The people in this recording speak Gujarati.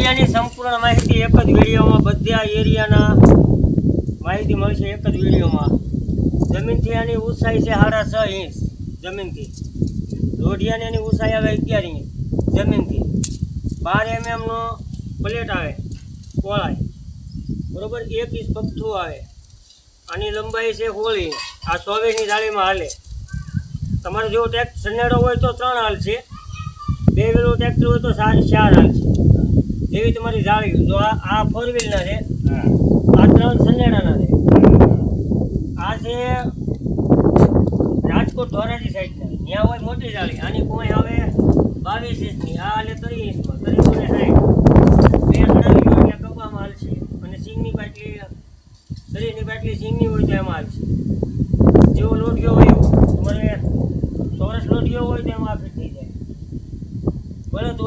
એરિયાની સંપૂર્ણ માહિતી એક જ વિડીયોમાં બધા એરિયાના માહિતી મળશે એક જ વિડીયોમાં. જમીનથી આની ઊંચાઈ છે સાડા છ ઇંચ જમીનથી. રોઢિયાની એની ઊંચાઈ આવે અગિયાર ઇંચ જમીનથી. બાર એમએમનો પ્લેટ આવે, પહોળાઈ. બરાબર, એક ઇંચ પગથું આવે. આની લંબાઈ છે સોળ ઇંચ આ ચોવીસની જાળીમાં હાલે. તમારે જો ટેક્સ સનેડો હોય તો ત્રણ હાલ છે બે વેલો ટ્રેક્ટર હોય તો ચાર હાલ છે જેવી તમારી જાળી જો આ ફોર વ્હીલના છે આ ત્રણ સનેડાના છે. આ છે રાજકોટ ધોરાજી સાઈડના. ત્યાં હોય મોટી જાળી. આની કોઈ આવે બાવીસ ઇંચની. આ અને ત્રીસ ઇંચમાં. ત્રીસો ને સાઠ બે અને સિંગની પાટલી ત્રીસની પાટલી સિંગની હોય તો એમાં હાલશે. જેવો લોટ હોય એવો. ચોરસ લોટ હોય તો એમાં ફિટ જાય. બરાબર